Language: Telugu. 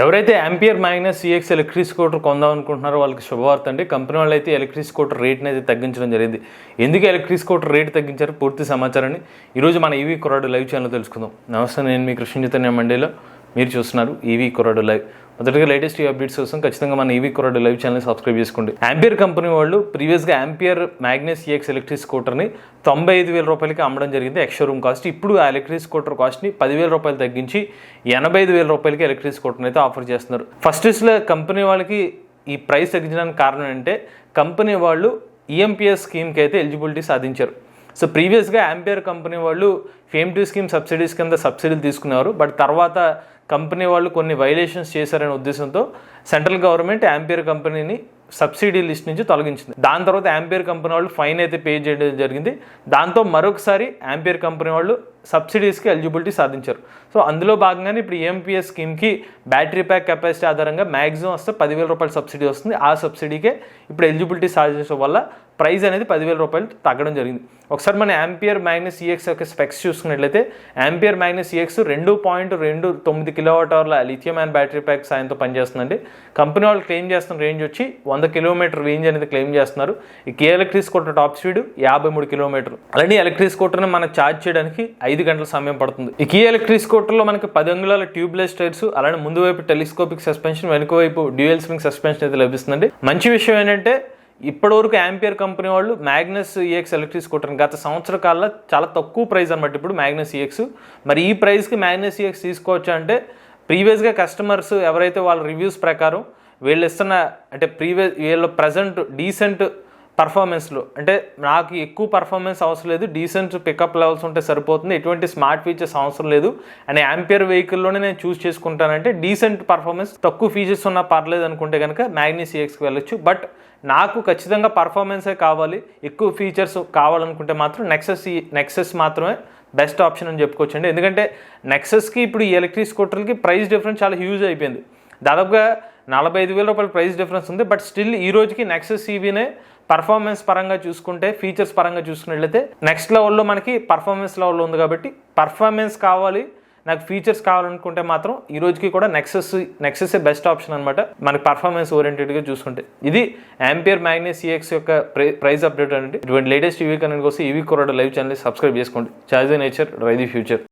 ఎవరైతే Ampere Magnus CX electric scooter కొందాం అనుకుంటున్నారో వాళ్ళకి శుభవార్త అండి. కంపెనీ వాళ్ళు అయితే ఎలక్ట్రిక్ స్కూటర్ రేట్ని అయితే తగ్గించడం జరిగింది. ఎందుకు ఎలక్ట్రిక్ స్కూటర్ రేట్ తగ్గించారు? పూర్తి సమాచారాన్ని ఈరోజు మన ఈవీ కొరాడు లైవ్ ఛానల్ తెలుసుకుందాం. నమస్తే నేను మీ కృష్ణ చైతన్య మండేలో. మీరు చూస్తున్నారు ఈవీ కొరడు లైవ్ మొదటిగా లేటెస్ట్ ఈ అప్డేట్స్ కోసం ఖచ్చితంగా మన EV Koradu live channel subscribe చేసుకోండి. యాంపియర్ కంపెనీ వాళ్ళు ప్రీవియస్గా యాంపియర్ మ్యాగ్నెస్ ఈఎక్స్ ఎలక్ట్రిక్ స్కూటర్ని తొంభై ఐదు వేల రూపాయలకి అమ్మడం జరిగింది. రూమ్ కాస్ట్ ఇప్పుడు ఆ ఎలక్ట్రిక్ స్కూటర్ కాస్ట్ని పదివేల రూపాయలు తగ్గించి ఎనభై ఐదు వేల రూపాయలకి ఎలక్ట్రిక్ స్కూటర్ని అయితే ఆఫర్ చేస్తున్నారు. ఫస్ట్ ఇస్లో కంపెనీ వాళ్ళకి ఈ ప్రైస్ తగ్గించడానికి కారణం ఏంటంటే కంపెనీ వాళ్ళు ఈఎంపిఎస్ స్కీమ్కి అయితే ఎలిజిబిలిటీ సాధించారు. సో ప్రీవియస్గా యాంపియర్ కంపెనీ వాళ్ళు ఫేమ్ టూ స్కీమ్ సబ్సిడీస్ కింద సబ్సిడీలు తీసుకున్నారు. బట్ తర్వాత కంపెనీ వాళ్ళు కొన్ని వైలేషన్స్ చేశారనే ఉద్దేశంతో సెంట్రల్ గవర్నమెంట్ యాంపియర్ కంపెనీని సబ్సిడీ లిస్ట్ నుంచి తొలగించింది. దాని తర్వాత యాంపియర్ కంపెనీ వాళ్ళు ఫైన్ అయితే పే చేయడం జరిగింది. దాంతో మరొకసారి యాంపియర్ కంపెనీ వాళ్ళు సబ్సిడీస్కి ఎలిజిబిలిటీ సాధించారు. సో అందులో భాగంగానే ఇప్పుడు ఏఎంపీఎస్ స్కీమ్కి బ్యాటరీ ప్యాక్ కెపాసిటీ ఆధారంగా మ్యాక్సిమం వస్తే పదివేల రూపాయల సబ్సిడీ వస్తుంది. ఆ సబ్సిడీకే ఇప్పుడు ఎలిజిబిలిటీ సాధించడం వల్ల ప్రైస్ అనేది పదివేల రూపాయలు తగ్గడం జరిగింది. ఒకసారి మన యాంపియర్ మ్యాగ్నస్ ఈఎక్స్ యొక్క స్పెక్స్ చూసుకున్నట్లయితే యాంపియర్ మ్యాగ్నస్ ఈఎక్స్ రెండు పాయింట్ రెండు తొమ్మిది కిలోవాట్ అవర్ల లిథియం అండ్ బ్యాటరీ ప్యాక్ సాయంతో పనిచేస్తుందండి. కంపెనీ వాళ్ళు క్లెయిమ్ చేస్తున్న రేంజ్ వచ్చి వంద కిలోమీటర్ రేంజ్ అనేది క్లెయిమ్ చేస్తున్నారు. ఈ కే ఎలక్ట్రిక్ స్కూటర్ టాప్ స్పీడ్ యాభై మూడు కిలోమీటర్లు. అలానే ఎలక్ట్రిక్ స్కూటర్ని మనం ఛార్జ్ చేయడానికి ఐదు గంటల సమయం పడుతుంది. ఈ కే ఎలక్ట్రిక్ స్కూటర్లో మనకి పది అంగుళాల ట్యూబ్లెస్ టైర్స్ అలానే ముందు వైపు టెలిస్కోపిక్ సస్పెన్షన్ వెనుక వైపు డ్యూయల్ స్ప్రింగ్ సస్పెన్షన్ అయితే లభిస్తుందండి. మంచి విషయం ఏంటంటే ఇప్పటివరకు యాంపియర్ కంపెనీ వాళ్ళు మ్యాగ్నస్ ఈఎక్స్ ఎలక్ట్రిక్ స్కూటర్ గత సంవత్సర కాలంలో చాలా తక్కువ ప్రైస్ అనమాట ఇప్పుడు మ్యాగ్నస్ ఈఎక్స్ మరి ఈ ప్రైస్కి మ్యాగ్నస్ ఈఎక్స్ తీసుకోవచ్చు అంటే ప్రీవియస్గా కస్టమర్స్ ఎవరైతే వాళ్ళ రివ్యూస్ ప్రకారం వీళ్ళు ఇస్తున్న అంటే ప్రీవియస్ వీళ్ళు ప్రజెంట్ డీసెంట్ పర్ఫార్మెన్స్లో అంటే నాకు ఎక్కువ పర్ఫార్మెన్స్ అవసరం లేదు. డీసెంట్ పికప్ లెవెల్స్ ఉంటే సరిపోతుంది. ఎటువంటి స్మార్ట్ ఫీచర్స్ అవసరం లేదు. అని యాంపియర్ వెహికల్లోనే నేను చూస్ చేసుకుంటానంటే డీసెంట్ పర్ఫార్మెన్స్ తక్కువ ఫీచర్స్ ఉన్నా పర్లేదు అనుకుంటే కనుక మ్యాగ్నీ సిఎక్స్కి వెళ్ళొచ్చు. బట్ నాకు ఖచ్చితంగా పర్ఫార్మెన్సే కావాలి. ఎక్కువ ఫీచర్స్ కావాలనుకుంటే మాత్రం నెక్సెస్ నెక్సెస్ మాత్రమే బెస్ట్ ఆప్షన్ అని చెప్పుకోవచ్చు అండి ఎందుకంటే నెక్సెస్కి ఇప్పుడు ఈ ఎలక్ట్రిక్ స్కూటర్కి ప్రైస్ డిఫరెన్స్ చాలా హ్యూజ్ అయిపోయింది. దాదాపుగా నలభై ఐదు వేల రూపాయల ప్రైస్ డిఫరెన్స్ ఉంది. బట్ స్టిల్ ఈ రోజుకి నెక్సెస్ ఈవీనే పర్ఫార్మెన్స్ పరంగా చూసుకుంటే ఫీచర్స్ పరంగా చూసుకున్నట్లయితే నెక్స్ట్ లెవెల్లో మనకి పర్ఫార్మెన్స్ లెవెల్లో ఉంది కాబట్టి పర్ఫార్మెన్స్ కావాలి నాకు ఫీచర్స్ కావాలనుకుంటే మాత్రం ఈ రోజుకి కూడా నెక్సెస్ నెక్సెస్ బెస్ట్ ఆప్షన్ అనమాట మనకి పర్ఫార్మెన్స్ ఓరియంటెడ్గా చూసుకుంటే. ఇది యాంపియర్ మ్యాగ్నెస్ సిఎక్స్ యొక్క ప్రైస్ అప్డేట్ అండి. ఇటువంటి లేటెస్ట్ ఈవీ కనెక్ట్ కోసం EV Koradu live channel subscribe చేసుకోండి. Charge nature ride the future